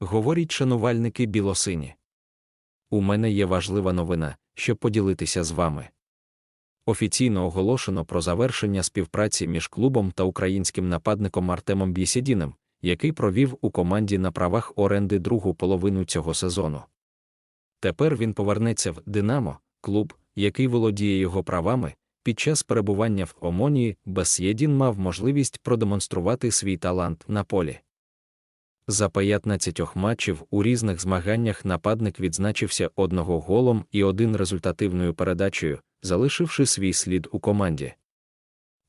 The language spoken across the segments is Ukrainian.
говорять шанувальники білосині. У мене є важлива новина, щоб поділитися з вами. Офіційно оголошено про завершення співпраці між клубом та українським нападником Артемом Бєсєдіним, який провів у команді на правах оренди другу половину цього сезону. Тепер він повернеться в Динамо, клуб, який володіє його правами. Під час перебування в Омонії Бесєдін мав можливість продемонструвати свій талант на полі. За 15 матчів у різних змаганнях нападник відзначився одного голом і один результативною передачею, залишивши свій слід у команді.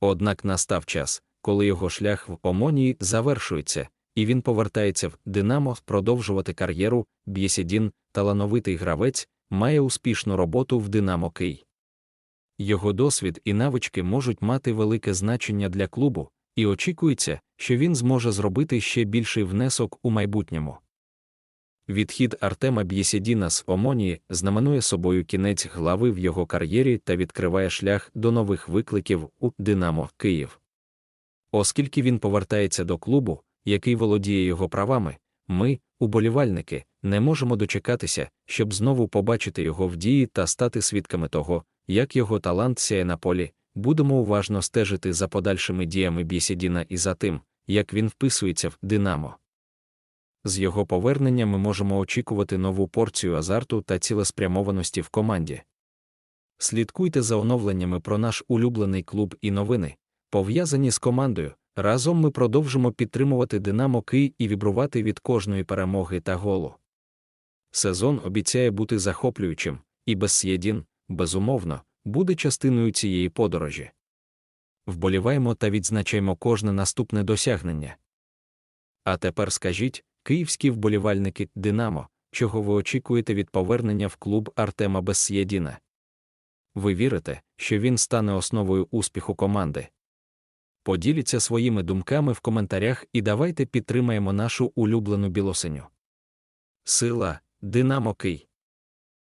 Однак настав час, коли його шлях в Омонії завершується, і він повертається в Динамо продовжувати кар'єру. Б'єсідін, талановитий гравець, має успішну роботу в Динамо Кий. Його досвід і навички можуть мати велике значення для клубу, і очікується, що він зможе зробити ще більший внесок у майбутньому. Відхід Артема Б'єсідіна з Омонії знаменує собою кінець глави в його кар'єрі та відкриває шлях до нових викликів у Динамо Київ. Оскільки він повертається до клубу, який володіє його правами, ми, уболівальники, не можемо дочекатися, щоб знову побачити його в дії та стати свідками того, як його талант сяє на полі, будемо уважно стежити за подальшими діями Бісідіна і за тим, як він вписується в Динамо. З його повернення ми можемо очікувати нову порцію азарту та цілеспрямованості в команді. Слідкуйте за оновленнями про наш улюблений клуб і новини, пов'язані з командою. Разом ми продовжимо підтримувати Динамо Кий і вібрувати від кожної перемоги та голу. Сезон обіцяє бути захоплюючим, і Бессєдін, безумовно, буде частиною цієї подорожі. Вболіваємо та відзначаємо кожне наступне досягнення. А тепер скажіть, київські вболівальники Динамо, чого ви очікуєте від повернення в клуб Артема Бессєдіна? Ви вірите, що він стане основою успіху команди? Поділіться своїми думками в коментарях і давайте підтримаємо нашу улюблену білосиню. Сила Динамо Кий